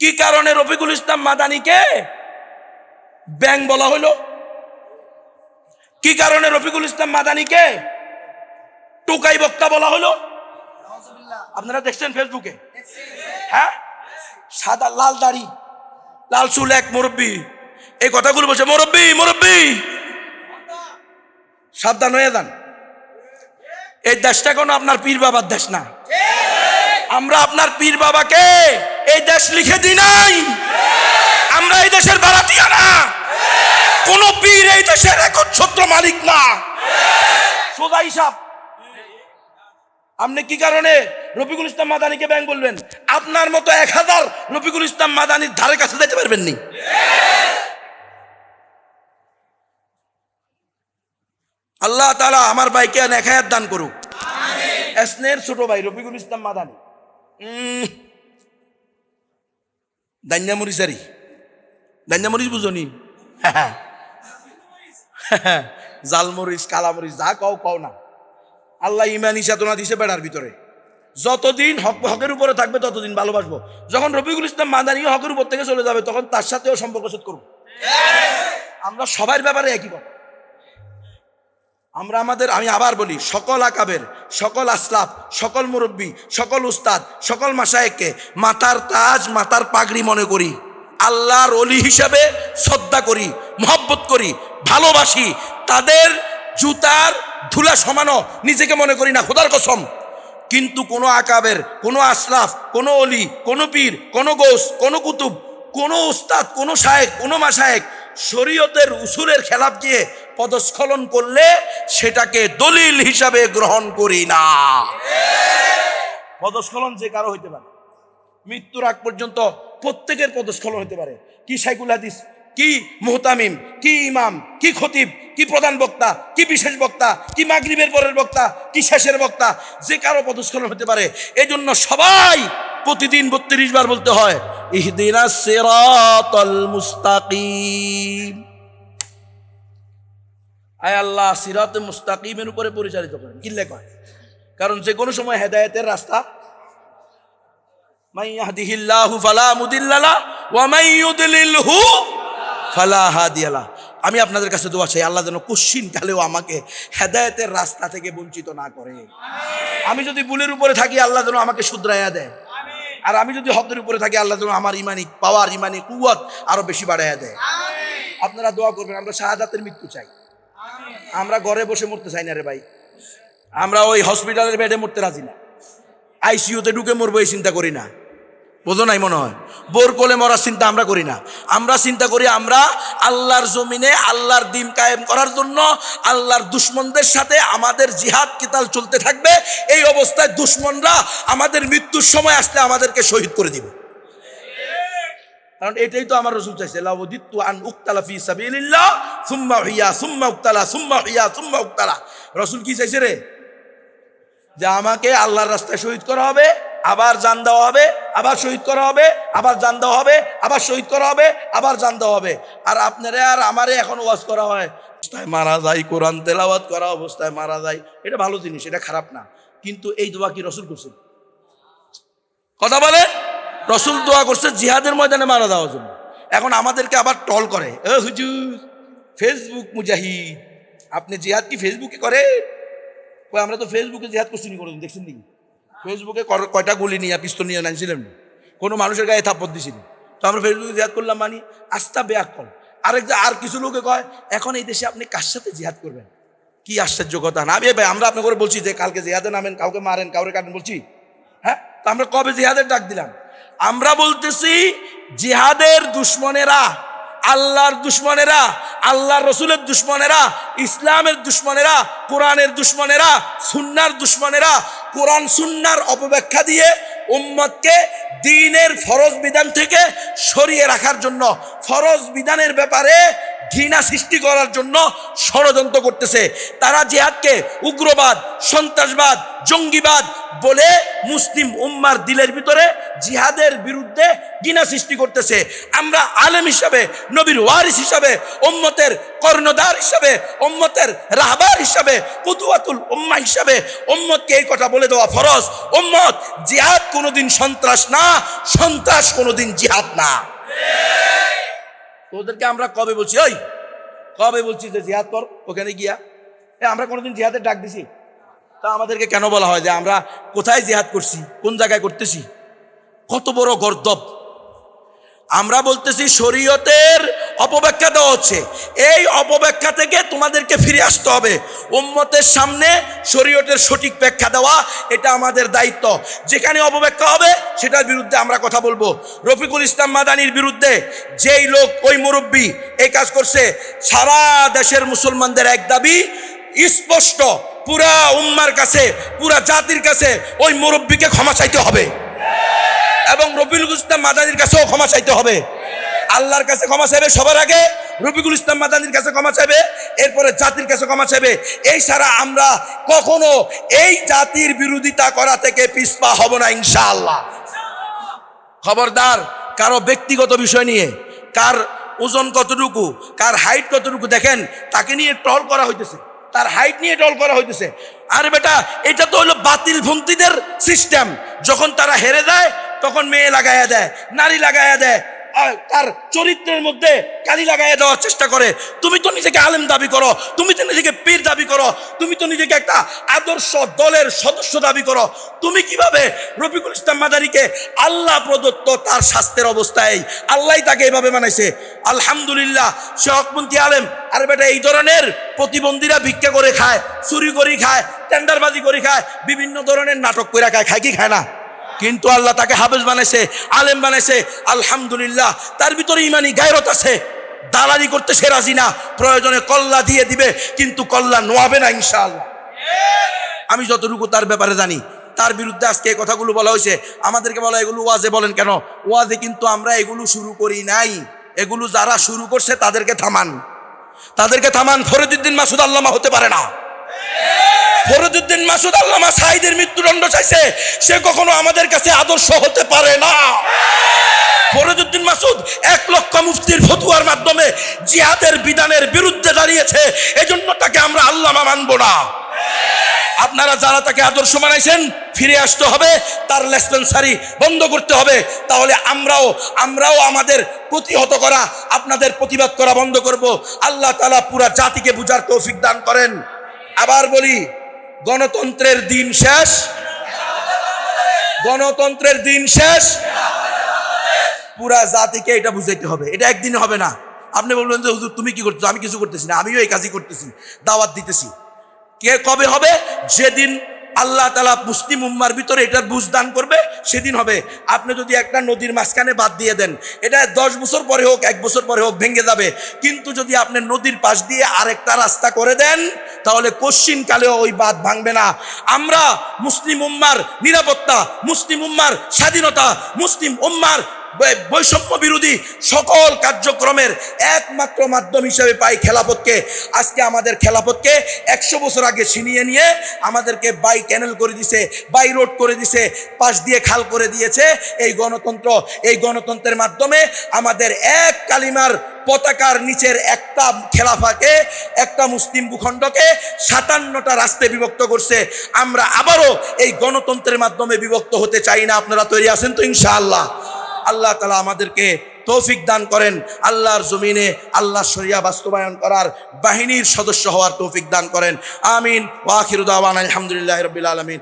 কি কারণে রফিকুল ইসলাম মাদানিকে ব্যাং বলা হলো? কি কারণে রফিকুল ইসলাম মাদানিকে টোকাই বক্তা বলা হলো? আপনারা দেখছেন ফেসবুকে? হ্যাঁ? সাদা, লাল দাড়ি, লাল চুল এক মুরব্বী। এই কথাগুলো বলছে, মুরব্বী মুরব্বী! সাবধান হয়ে যান। এই দেশটা কোনো আপনার পীর বাবার দেশ না। আমরা আপনার পীর বাবাকে এই দেশ লিখে দিই নাই। আমরা এই দেশের বারাতিয়া না। কোন পীর এই দেশের একচ্ছত্র মালিক না। সোজা হিসাব। আপনি কি কারণে রফিকুল ইসলাম মাদানিকে ব্যাংক বলবেন? আপনার মতো এক হাজার রফিকুল ইসলাম মাদানির ধারে কাছে যেতে পারবেন নি আল্লাহ তালা আমার ভাইকে এক হায়াত দান করুক। এসনের ছোট ভাই রফিকুল ইসলাম মাদানি। দান্যামরিচারি দান্যামরিচ বুঝনি জালমরিচ কালামরিচ যা কও কও না। আল্লাহ ইমানি চেতনা দিছে বেড়ার ভিতরে। যতদিন হক হকের উপরে থাকবে ততদিন ভালোবাসবো। যখন রবিকুল ইসলাম মাদানি হকের উপর থেকে চলে যাবে, তখন তার সাথেও সম্পর্ক শোধ করব। আমরা সবার ব্যাপারে একই কথা। আমরা আমাদের, আমি আবার বলি, সকল আকাবের, সকল আসলাফ, সকল মুরব্বী, সকল উস্তাদ, সকল মাসায়েককে মাতার তাজ, মাতার পাগড়ি মনে করি। আল্লাহর অলি হিসাবে শ্রদ্ধা করি, মহব্বত করি, ভালোবাসি। তাদের জুতার ধুলা সমানো নিজেকে মনে করি না, খোদার কসম। কিন্তু কোনো আকাবের, কোনো আসলাফ, কোনো অলি কোনো পীর, কোনো গোস, কোনো কুতুব, কোনো উস্তাদ, কোনো শায়েক কোনো মাসায়েক শরীয়তের উসুরের খেলাপ গিয়ে পদস্খলন করলে সেটাকে দলিল হিসাবে গ্রহণ করি না। পদস্খলন যে কারও হইতে পারে, মৃত্যুর আগ পর্যন্ত প্রত্যেকের পদস্খলন হতে পারে। কি সাইকুল হাদিস, কি মোহতামিম, কি ইমাম, কি খতিব, কি প্রধান বক্তা, কি বিশেষ বক্তা, কি মাগরিবের পরের বক্তা, কি শেষের বক্তা, যে কারও পদস্খলন হতে পারে। এই জন্য সবাই প্রতিদিন বত্রিশ বার বলতে হয়, ইহদিনা সিরাতাল মুস্তাকিম। আয় আল্লাহ, সিরাত মুস্তাকিমের উপরে পরিচালিত করেন। কিল্লে কয় কারণ যে কোনো সময় হেদায়েতের রাস্তা। আমি আপনাদের কাছে দোয়া চাই, আল্লাহ যেন কুশ্চিন কালেও আমাকে হেদায়েতের রাস্তা থেকে বঞ্চিত না করে। আমি যদি ভুলের উপরে থাকি, আল্লাহ যেন আমাকে শুধরাইয়া দেয়। আর আমি যদি হদ্দের উপরে থাকি আল্লাহ যেন আমার ইমানি পাওয়ার ইমানি কুয়াত আরও বেশি বাড়াইয়া দেয়। আপনারা দোয়া করবেন আমরা শাহাদাতের মৃত্যু চাই। আমরা ঘরে বসে মরতে চাই না রে ভাই। আমরা ওই হসপিটালের বেডে মরতে রাজি না। আইসিইউতে ঢুকে মরবো এই চিন্তা করি না। বোঝো নাই মনে হয়। বোর কোলে মরার চিন্তা আমরা করি না। আমরা চিন্তা করি আমরা আল্লাহর জমিনে আল্লাহর দিন কায়েম করার জন্য আল্লাহর দুশ্মনদের সাথে আমাদের জিহাদ কিতাল চলতে থাকবে? এই অবস্থায় দুশ্মনরা আমাদের মৃত্যুর সময় আসলে আমাদেরকে শহীদ করে দিবে। কারণ এটাই তো আমার রসুল চাইছে আন উক্তালা ফি সাবিলিল্লাহ, সুম্মা হিয়া সুম্মা উক্তালা, সুম্মা হিয়া সুম্মা উক্তালা। রসুল কি চাইছে রে? যে আমাকে আল্লাহর রাস্তায় শহীদ করা হবে, আবার জান দেওয়া হবে আবার শহীদ করা হবে, আবার জান দেওয়া হবে, আবার শহীদ করা হবে, আবার জান দেওয়া হবে। আর আপনারে আর আমারে এখন ওয়াজ করা হয়। অবস্থায় মারা যায়, কোরআন তেলাওয়াত করা অবস্থায় মারা যায়। এটা ভালো জিনিস, এটা খারাপ না। কিন্তু এই দোয়া কি রসুল করছেন? কথা বলে? রসুল দোয়া করছে জিহাদের ময়দানে মারা দেওয়ার জন্য। এখন আমাদেরকে আবার টল করে। এ হুজুর, ফেসবুক মুজাহিদ। আপনি জিহাদ কি ফেসবুকে করে? আমরা তো ফেসবুকে জিহাদ করছি নি কোনোদিন, দেখছেন নাকি ফেসবুকে কয়টা গুলি নিয়ে, পিস্তল নিয়ে নাইছিলেন কোনো মানুষের গায়ে থাপ্পর দিছিলেন তো আমরা ফেসবুকে জিহাদ করলাম, মানি আস্তা বেয়াক কল আরেক আর কিছু লোকে কয়, এখন এই দেশে আপনি কার সাথে জিহাদ করবেন? কি আশ্চর্য কথা না? আমি ভাই, আমরা আপনাকে বলছি যে কালকে জিহাদে নামেন, কাউকে মারেন কাউকে কাটেন বলছি। হ্যাঁ? তো আমরা কবে জিহাদের ডাক দিলাম? আমরা বলতেছি, জিহাদের দুশ্মনেরা, আল্লাহর দুশ্মনেরা, আল্লাহর রসুলের দুশ্মনেরা, ইসলামের দুশ্মনেরা, কোরআনের দুশ্মনেরা, সুন্নার দুশ্মনেরা কোরআন সুন্নার অপব্যাখ্যা দিয়ে উম্মতকে দিনের ফরজ বিধান থেকে সরিয়ে রাখার জন্য ফরজ বিধানের ব্যাপারে ঘৃণা সৃষ্টি করার জন্য ষড়যন্ত্র করতেছে। তারা জিহাদকে উগ্রবাদ, সন্ত্রাসবাদ, জঙ্গিবাদ বলে মুসলিম উম্মার দিলের ভিতরে জিহাদের বিরুদ্ধে ঘৃণা সৃষ্টি করতেছে। আমরা আলেম হিসাবে, নবীর ওয়ারিস হিসাবে, উম্মতের কর্ণধার হিসাবে, উম্মতের রাহবার হিসাবে কুতুয়াতুল উম্মা হিসাবে উম্মতকে এই কথা বলে দেওয়া ফরজ। উম্মত, জিহাদ কোনোদিন সন্ত্রাস না, সন্ত্রাস কোনোদিন জিহাদ না। তোদেরকে আমরা কবে বলছি? ওই কবে বলছি যে জিহাদ কর? ওখানে গিয়া। আমরা কোনোদিন জিহাদের ডাক দিছি? তা আমাদেরকে কেন বলা হয় যে আমরা কোথায় জিহাদ করছি? কোন জায়গায় করতেছি? কত বড় গর্দব। আমরা বলতেছি শরীয়তের অপব্যাখ্যা দেওয়া হচ্ছে। এই অপব্যাখ্যা থেকে তোমাদেরকে ফিরে আসতে হবে। উম্মতের সামনে শরীয়তের সঠিক ব্যাখ্যা দেওয়া, এটা আমাদের দায়িত্ব। যেখানে অপব্যাখ্যা হবে, সেটার বিরুদ্ধে আমরা কথা বলব। রফিকুল ইসলাম মাদানির বিরুদ্ধে যেই লোক, ওই মুরব্বী এই কাজ করছে, সারা দেশের মুসলমানদের এক দাবি, স্পষ্ট, পুরা উম্মার কাছে, পুরা জাতির কাছে ওই মুরব্বীকে ক্ষমা চাইতে হবে। এবং রবিউল ইসলাম মাদানির কাছেও ক্ষমা চাইতে হবে। আল্লাহর কাছে ক্ষমা চাইবে, সবার আগে রবিকুল ইসলাম মাদানির কাছে ক্ষমা চাইবে, এরপরে জাতির কাছে ক্ষমা চাইবে। এই ছাড়া আমরা কখনো এই জাতির বিরোধিতা করা থেকে পিছপা হব না, ইনশাআল্লাহ। খবরদার, কারও ব্যক্তিগত বিষয় নিয়ে, কার ওজন কতটুকু, কার হাইট কতটুকু, দেখেন, তাকে নিয়ে টল করা হইতেছে, তার হাইট নিয়ে টল করা হইতেছে। আরে বেটা, এটা তো হলো বাতিল ভন্তিদের সিস্টেম যখন তারা হেরে যায়, তখন মেয়ে লাগাইয়া দেয়, নারী লাগাইয়া দেয় তার চরিত্রের মধ্যে কালি লাগাইয়া দেওয়ার চেষ্টা করে। তুমি তো নিজেকে আলেম দাবি করো, তুমি তো নিজেকে পীর দাবি করো, তুমি তো নিজেকে একটা আদর্শ দলের সদস্য দাবি করো। তুমি কীভাবে রফিকুল ইসলাম মাদারিকে আল্লাহ প্রদত্ত তার স্বাস্থ্যের অবস্থায় আল্লাহ তাকে এভাবে বানাইছে। আলহামদুলিল্লাহ, সে আলেম। আর বেটা, এই ধরনের প্রতিবন্ধীরা ভিক্ষা করে খায়, চুরি করে খায়, টেন্ডারবাজি করে খায়, বিভিন্ন ধরনের নাটক করে খায় খায় কি খায় না? কিন্তু আল্লাহ তাকে হাফেজ বানাইছে, আলেম বানাইছে, আলহামদুলিল্লাহ। তার ভিতরে ইমানি গায়রত আছে। দালালি করতে সে রাজি না, প্রয়োজনে কল্লা দিয়ে দিবে, কিন্তু কল্লা নোয়াবে না ইনশাল আমি যতটুকু তার ব্যাপারে জানি, তার বিরুদ্ধে আজকে এই কথাগুলো বলা হয়েছে। আমাদেরকে বলা এগুলো ওয়াজে বলেন কেন? ওয়াজে কিন্তু আমরা এগুলো শুরু করি নাই। এগুলো যারা শুরু করছে তাদেরকে থামান। তাদেরকে থামান ফরিদুদ্দিন মাসুদ আল্লামা হতে পারে না। ফরিদুদ্দিন মাসুদ আল্লামা সাইদের মৃত্যুদণ্ড চাইছে, সে কখনো আমাদের কাছে আদর্শ হতে পারে না। ফরিদুদ্দিন মাসুদ এক লক্ষ মুফতির ফতুয়ার মাধ্যমে জিহাদের বিধানের বিরুদ্ধে দাঁড়িয়েছে, এজন্য তাকে আমরা আল্লামা মানব না। আপনারা যারা তাকে আদর্শ মানাইছেন, ফিরে আসতে হবে, তার লেসপেন্সারি বন্ধ করতে হবে, তাহলে আমরাও আমরাও আমাদের প্রতিহত করা, আপনাদের প্রতিবাদ করা বন্ধ করব। আল্লাহ তালা পুরা জাতিকে বুঝার তৌফিক দান করেন। আবার বলি গণতন্ত্রের দিন শেষ। গণতন্ত্রের দিন শেষ। পুরা জাতিকে এটা বুঝাইতে হবে। এটা একদিন হবে না। আপনি বলবেন যে, হুজুর, তুমি কি করতেছো? আমি কিছু করতেছি না। আমিও এই কাজই করতেছি। দাওয়াত দিতেছি। কে, কবে হবে? যেদিন আল্লাহ তালা মুসলিম উম্মার ভিতরে এটার বুঝ দান করবে, সেদিন হবে। আপনি যদি একটা নদীর মাঝখানে বাদ দিয়ে দেন, এটা দশ বছর পরে হোক, এক বছর পরে হোক, ভেঙে যাবে। কিন্তু যদি আপনি নদীর পাশ দিয়ে আরেকটা রাস্তা করে দেন তাহলে কশ্চিন কালেও ওই বাদ ভাঙবে না। আমরা মুসলিম উম্মার নিরাপত্তা, মুসলিম উম্মার স্বাধীনতা, মুসলিম উম্মার বৈষম্য বিরোধী সকল কার্যক্রমের একমাত্র মাধ্যম হিসেবে পাই খেলাপথকে। আজকে আমাদের খেলাপথকে একশো বছর আগে ছিনিয়ে নিয়ে আমাদেরকে বাই ক্যানেল করে দিছে, বাই রোড করে দিছে, পাশ দিয়ে খাল করে দিয়েছে। এই গণতন্ত্র, এই গণতন্ত্রের মাধ্যমে আমাদের এক কালিমার পতাকার নিচের একটা খেলাফাকে, একটা মুসলিম ভূখণ্ডকে সাতান্নটা রাষ্ট্রে বিভক্ত করছে। আমরা আবারও এই গণতন্ত্রের মাধ্যমে বিভক্ত হতে চাই না। আপনারা তৈরি আছেন তো ইনশাআল্লাহ। আল্লাহ তালা আমাদেরকে তৌফিক দান করেন। আল্লাহর জমিনে আল্লাহ শরিয়া বাস্তবায়ন করার বাহিনীর সদস্য হওয়ার তৌফিক দান করেন। আমিন। ওয়াখিরুদ্দাওয়ান আলহামদুলিল্লাহ রবিল আলমিন।